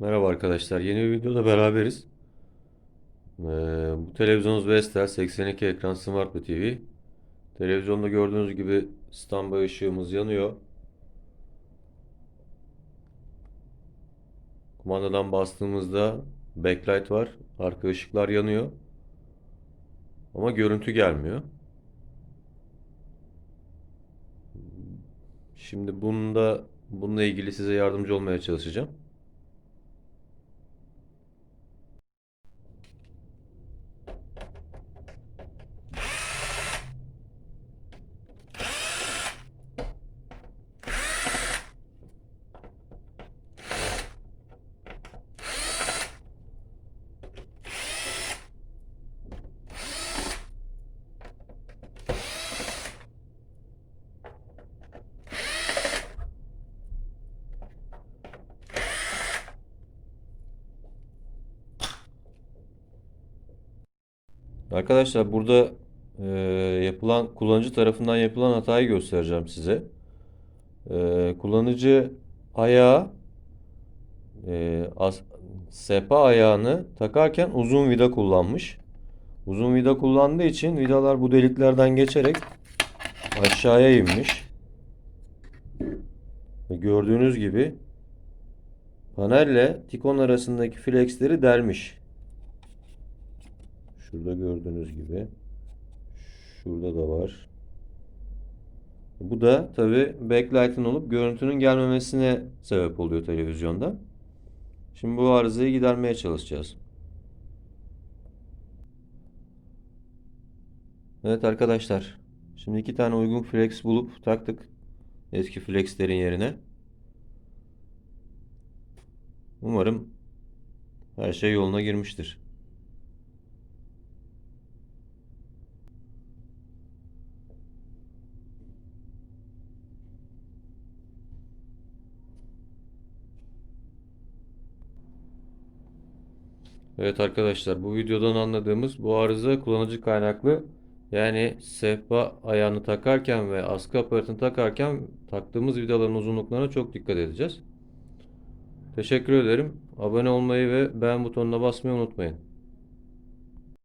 Merhaba arkadaşlar. Yeni bir videoda beraberiz. Ee, bu televizyonumuz Vestel 82 ekran Smart bir TV. Televizyonda gördüğünüz gibi standby ışığımız yanıyor. Kumandadan bastığımızda backlight var. Arka ışıklar yanıyor. Ama görüntü gelmiyor. Şimdi bunda bununla ilgili size yardımcı olmaya çalışacağım. Arkadaşlar burada e, yapılan kullanıcı tarafından yapılan hatayı göstereceğim size. E, kullanıcı ayağı e, as, sepa ayağını takarken uzun vida kullanmış. Uzun vida kullandığı için vidalar bu deliklerden geçerek aşağıya inmiş. Ve gördüğünüz gibi panelle tikon arasındaki flexleri delmiş. Şurada gördüğünüz gibi. Şurada da var. Bu da tabi backlight'ın olup görüntünün gelmemesine sebep oluyor televizyonda. Şimdi bu arızayı gidermeye çalışacağız. Evet arkadaşlar. Şimdi iki tane uygun flex bulup taktık. Eski flexlerin yerine. Umarım her şey yoluna girmiştir. Evet arkadaşlar bu videodan anladığımız bu arıza kullanıcı kaynaklı. Yani sehpa ayağını takarken ve askı aparatını takarken taktığımız vidaların uzunluklarına çok dikkat edeceğiz. Teşekkür ederim. Abone olmayı ve beğen butonuna basmayı unutmayın.